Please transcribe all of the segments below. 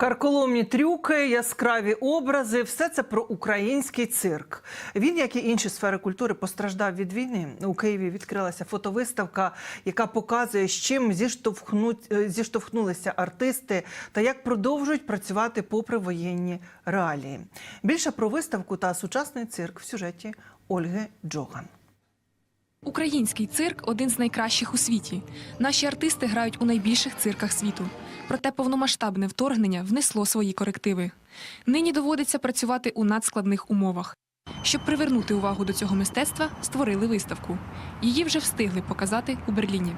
Карколомні трюки, яскраві образи все це про український цирк. Він, як і інші сфери культури, постраждав від війни. У Києві відкрилася фотовиставка, яка показує, з чим е, зіштовхнулися артисти та як продовжують працювати попри воєнні реалії. Більше про виставку та сучасний цирк в сюжеті Ольги Джоган. Український цирк один з найкращих у світі. Наші артисти грають у найбільших цирках світу. Проте повномасштабне вторгнення внесло свої корективи. Нині доводиться працювати у надскладних умовах. Щоб привернути увагу до цього мистецтва, створили виставку. Її вже встигли показати у Берліні.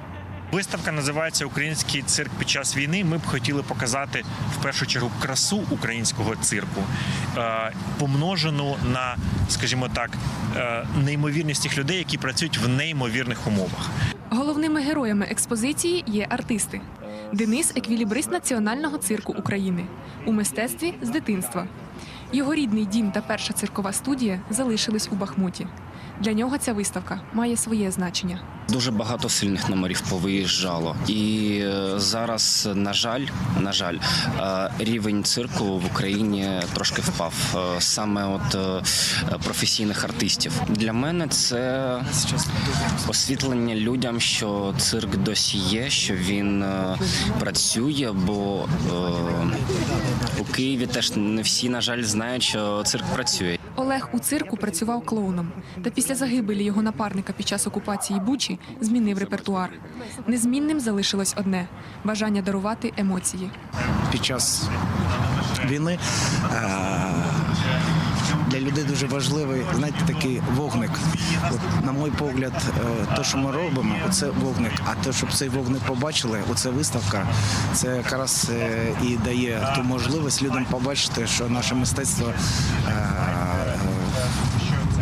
Виставка називається Український цирк під час війни. Ми б хотіли показати в першу чергу красу українського цирку, е, помножену на, скажімо так, е, неймовірність тих людей, які працюють в неймовірних умовах. Головними героями експозиції є артисти. Денис еквілібрист національного цирку України у мистецтві з дитинства. Його рідний дім та перша циркова студія залишились у Бахмуті. Для нього ця виставка має своє значення. Дуже багато сильних номерів повиїжджало, і е, зараз, на жаль, на жаль, е, рівень цирку в Україні трошки впав. Е, Саме от професійних артистів. Для мене це освітлення людям, що цирк досі є, що він працює, бо у Києві теж не всі, на жаль, знають, що цирк працює. Олег у цирку працював клоуном, та після загибелі його напарника під час окупації Бучі змінив репертуар. Незмінним залишилось одне бажання дарувати емоції. під час війни е, для людей дуже важливий, знаєте, такий вогник. От, на мій погляд, е, те, що ми робимо, це вогник. А те, щоб цей вогник побачили, оце виставка, це якраз е, і дає ту можливість людям побачити, що наше мистецтво.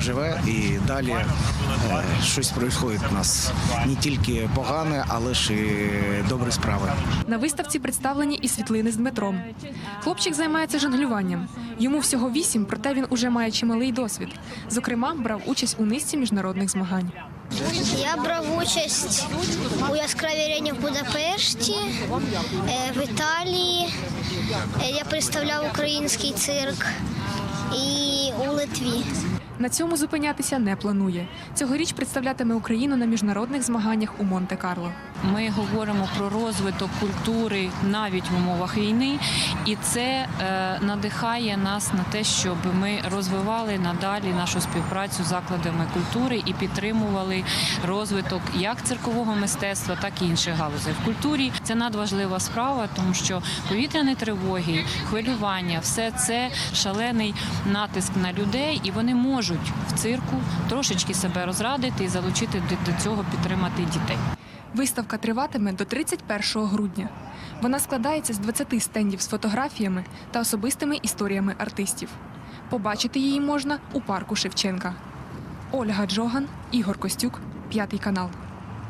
Живе і далі е, щось відбувається у нас не тільки погане, але ж і добрі справи. На виставці представлені і світлини з Дмитром. Хлопчик займається жонглюванням. Йому всього вісім, проте він уже має чималий досвід. Зокрема, брав участь у низці міжнародних змагань. Я брав участь у яскравій арені в Будапешті, е, в Італії. Е, Я представляв український цирк і у Литві. На цьому зупинятися не планує. Цьогоріч представлятиме Україну на міжнародних змаганнях у Монте-Карло. Ми говоримо про розвиток культури навіть в умовах війни, і це е, надихає нас на те, щоб ми розвивали надалі нашу співпрацю з закладами культури і підтримували розвиток як циркового мистецтва, так і інших галузей. В культурі це надважлива справа, тому що повітряні тривоги, хвилювання, все це шалений натиск на людей, і вони можуть в цирку трошечки себе розрадити і залучити до цього підтримати дітей. Виставка триватиме до 31 грудня. Вона складається з 20 стендів з фотографіями та особистими історіями артистів. Побачити її можна у парку Шевченка. Ольга Джоган, Ігор Костюк, п'ятий канал.